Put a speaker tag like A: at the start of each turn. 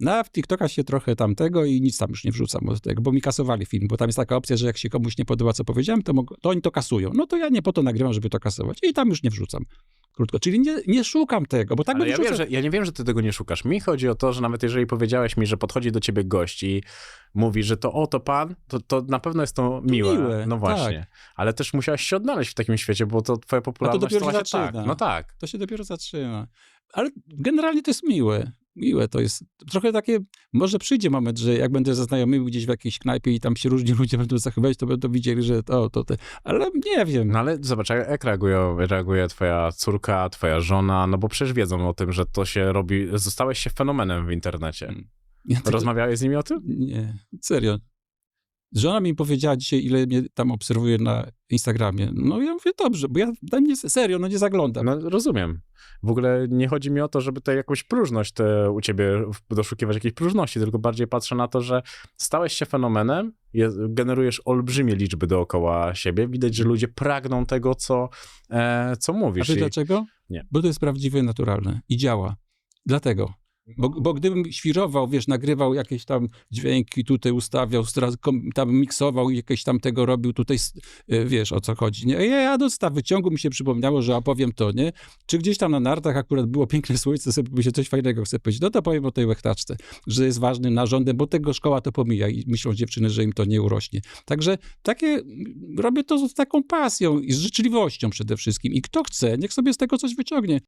A: Na TikToka się trochę tamtego i nic tam już nie wrzucam tego, bo mi kasowali film, bo tam jest taka opcja, że jak się komuś nie podoba, co powiedziałem, to, to oni to kasują. No to ja nie po to nagrywam, żeby to kasować i tam już nie wrzucam. Krótko, czyli nie, nie szukam tego, bo tak
B: Ale ja, wiem, że, ja nie wiem, że ty tego nie szukasz. Mi chodzi o to, że nawet jeżeli powiedziałeś mi, że podchodzi do ciebie gość i mówi, że to o, to pan, to, to na pewno jest to miłe.
A: miłe,
B: no właśnie.
A: tak.
B: Ale też musiałeś się odnaleźć w takim świecie, bo to twoja popularność
A: dopiero
B: to
A: się
B: właśnie tak.
A: zaczyna.
B: No tak.
A: to się dopiero zaczyna. Ale generalnie to jest miłe. Miłe to jest. Trochę takie, może przyjdzie moment, że jak będę ze znajomymi gdzieś w jakiejś knajpie i tam się różni ludzie będą zachowywać, to będą widzieli, że to, to, te. Ale nie wiem.
B: No ale zobacz, jak reaguje, reaguje twoja córka, twoja żona, no bo przecież wiedzą o tym, że to się robi, zostałeś się fenomenem w internecie.
A: Mm. Ja tylko-
B: Rozmawiałeś z nimi o tym?
A: Nie, serio. Żona mi powiedziała dzisiaj, ile mnie tam obserwuje na Instagramie. No ja mówię, dobrze, bo ja tam nie, serio, no nie zaglądam.
B: No rozumiem. W ogóle nie chodzi mi o to, żeby tutaj jakąś próżność te, u ciebie doszukiwać jakiejś próżności, tylko bardziej patrzę na to, że stałeś się fenomenem, je, generujesz olbrzymie liczby dookoła siebie, widać, że ludzie pragną tego, co, e, co
A: A
B: mówisz.
A: wiesz
B: I-
A: dlaczego?
B: Nie.
A: Bo to jest prawdziwe, naturalne i działa. Dlatego. Bo, bo gdybym świrował, wiesz, nagrywał jakieś tam dźwięki, tutaj ustawiał, tam miksował i jakieś tam tego robił, tutaj, y, wiesz, o co chodzi, nie? Ja, do staw wyciągu mi się przypomniało, że opowiem to, nie? Czy gdzieś tam na nartach akurat było piękne słońce, sobie by się coś fajnego chce powiedzieć, no to powiem o tej łechtaczce, że jest ważnym narządem, bo tego szkoła to pomija i myślą dziewczyny, że im to nie urośnie. Także takie, robię to z taką pasją i z życzliwością przede wszystkim i kto chce, niech sobie z tego coś wyciągnie.